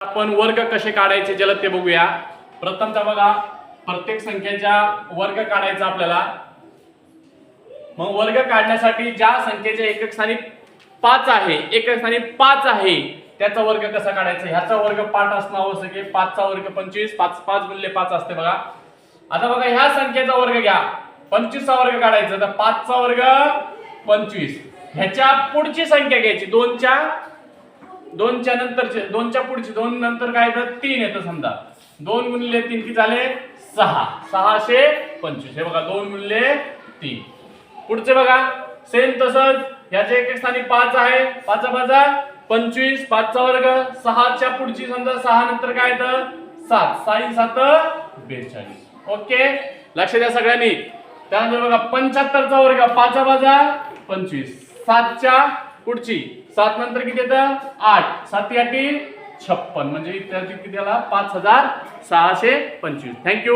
आपण वर्ग कसे काढायचे जलद ते बघूया. प्रथमचा बघा प्रत्येक संख्येचा वर्ग काढायचा आपल्याला. मग वर्ग काढण्यासाठी ज्या संख्येच्या एकक स्थानी पाच आहे एकक स्थानी पाच आहे त्याचा वर्ग कसा काढायचा? ह्याचा वर्ग पाठ असणं आवश्यक आहे. पाचचा वर्ग पंचवीस पाच पाच गुणले पाच असते बघा. आता बघा ह्या संख्येचा वर्ग घ्या. पंचवीसचा वर्ग काढायचा तर पाचचा वर्ग पंचवीस. ह्याच्या पुढची संख्या घ्यायची दोनच्या दोनच्या नंतरचे दोनच्या पुढचे दोन नंतर काय येतं? तीन येतं समजा. दोन गुणले तीन किती झाले? सहा. सहाशे पंचवीस. हे बघा दोन गुणले तीन. पुढचे बघा. सेम तसंच याच्या एक स्थानी पाच आहे. पाच पाचा पंचवीस पाचचा वर्ग सहाच्या पुढची समजा सहा नंतर काय येतं? सात. साई सात बेचाळीस. ओके? लक्ष द्या सगळ्यांनी. त्यानंतर बघा पंच्याहत्तरचा वर्ग पाचा बाजा पंचवीस. सातच्या पुढची. सात नंतर किती येतं? आठ. सात आठी छप्पन. म्हणजे इत्यादी किती आला? पाच हजार सहाशे पंचवीस. थँक्यू